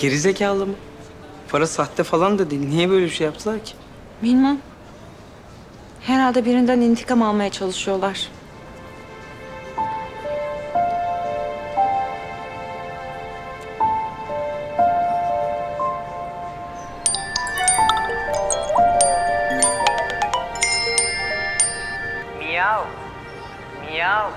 gerizekalı mı? Para sahte falan da değil. Niye böyle bir şey yaptılar ki? Bilmem. Herhalde birinden intikam almaya çalışıyorlar. Miyav. Miyav.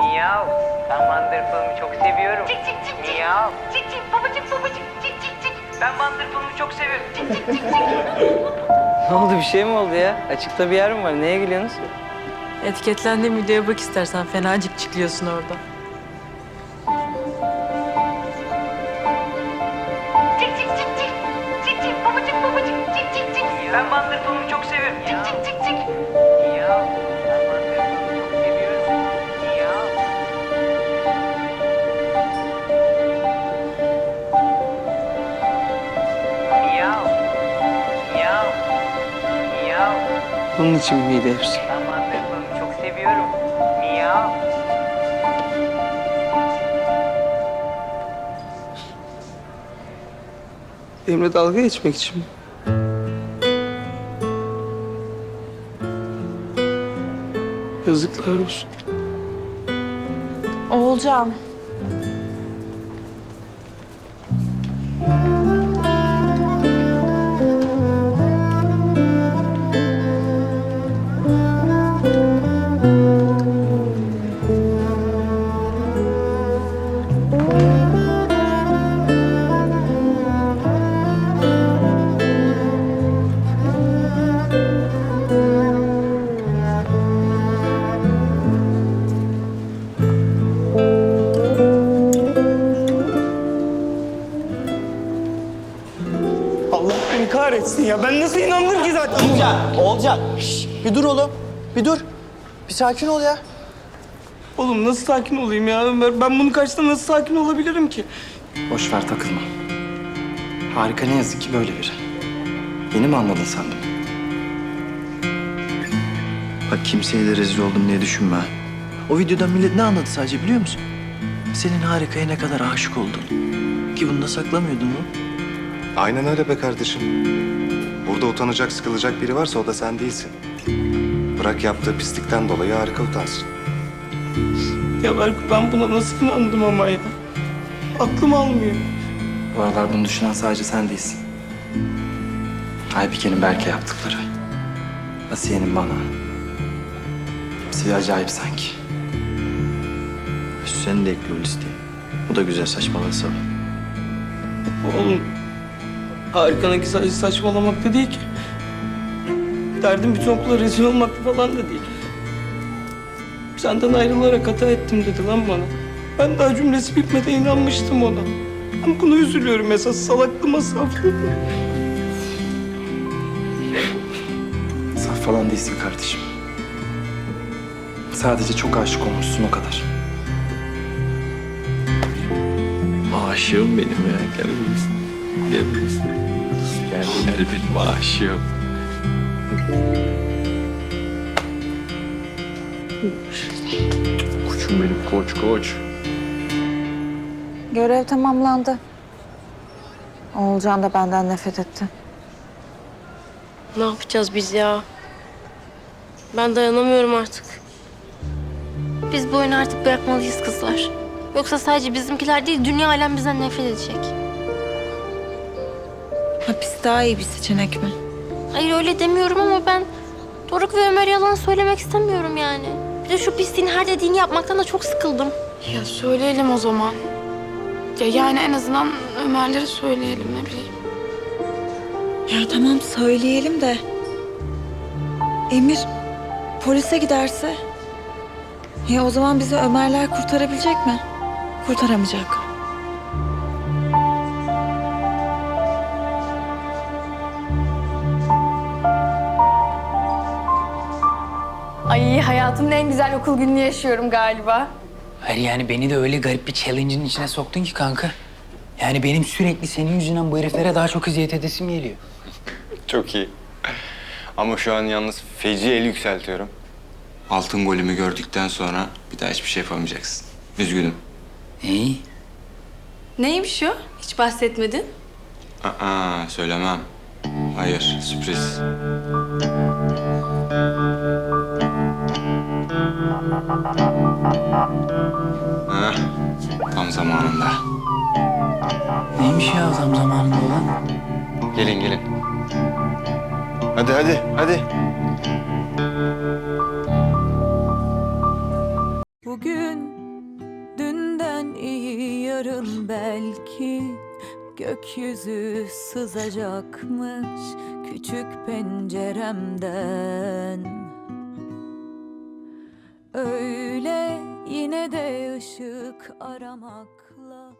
Miyav. Ben Wonderful'umu çok seviyorum. Cik cik cik cik. Miyav. Cik cik babacık babacık cik cik cik. Ben Wonderful'umu çok seviyorum. Cik cik cik cik. Ne oldu bir şey mi oldu ya? Açıkta bir yer mi var? Neye gülüyorsunuz? Etiketlendiğim videoya bak istersen. Fenacık çıkıyorsun orada. Cik cik cik cik. Cik cik babacık babacık cik cik cik. Ben Wonderful'umu Bunun için miydi hepsi? Ben Wonderful'umu çok seviyorum. Miyav. Benimle dalga geçmek için mi? Yazıklar olsun. Oğulcan. Allah kahretsin ya. Ben nasıl inandım ki zaten? Olcan, Olcan. Şş, bir dur oğlum. Bir dur. Bir sakin ol ya. Oğlum nasıl sakin olayım ya Ömer? Ben bunu karşısında nasıl sakin olabilirim ki? Boş ver takılma. Harika ne yazık ki böyle biri. Yeni mi anladın sandım? Bak kimseye de rezil oldum diye düşünme. O videodan millet ne anladı sadece biliyor musun? Senin harikaya ne kadar aşık oldun. Ki bunu da saklamıyordun mu? Aynen öyle be kardeşim. Burada utanacak, sıkılacak biri varsa o da sen değilsin. Bırak yaptığı pislikten dolayı harika utansın. Ya Berk ben buna nasıl inandım ama ya? Aklım almıyor. Bu aralar bunu düşünen sadece sen değilsin. Aybike'nin Berke yaptıkları. Asiye'nin bana. Hepsi bir acayip sanki. Sen de ekle o listeye. Bu da güzel saçmalasa. Oğlum harikanınki sadece saçmalamakta değil ki. Derdim bütün okula rezil olmakta falan da değil. Senden ayrılarak hata ettim dedi lan bana. Ben daha cümlesi bitmeden inanmıştım ona. Ben buna üzülüyorum esas salaklığıma saflığıma. Saf falan değilsin kardeşim. Sadece çok aşık olmuşsun o kadar. Aşığım benim ya. Gel. Gel. Gel, gel benim aşığım. Koçum benim koç koç. Görev tamamlandı. Oğulcan da benden nefret etti. Ne yapacağız biz ya? Ben dayanamıyorum artık. Biz bu oyunu artık bırakmalıyız kızlar. Yoksa sadece bizimkiler değil, dünya alem bizden nefret edecek. Daha iyi bir seçenek mi? Hayır öyle demiyorum ama ben Doruk ve Ömer yalan söylemek istemiyorum yani. Bir de şu pisliğin her dediğini yapmaktan da çok sıkıldım. Ya söyleyelim o zaman. Ya yani en azından Ömer'lere söyleyelim ne bileyim. Ya tamam söyleyelim de. Emir polise giderse? Ya o zaman bizi Ömerler kurtarabilecek mi? Kurtaramayacak. Hayatımın en güzel okul gününü yaşıyorum galiba. Hayır yani beni de öyle garip bir challenge'ın içine soktun ki kanka. Yani benim sürekli senin yüzünden bu heriflere daha çok eziyet edesim geliyor. Çok iyi. Ama şu an yalnız feci el yükseltiyorum. Altın golümü gördükten sonra bir daha hiçbir şey yapamayacaksın. Üzgünüm. İyi. Neymiş o? Hiç bahsetmedin. Aa, söylemem. Hayır, sürpriz. Heh, tam zamanında. Neymiş ya zam zamanında olan? Gelin gelin. Hadi hadi hadi. Bugün dünden iyi yarın belki gökyüzü sızacakmış küçük penceremden. Öyle yine de ışık aramakla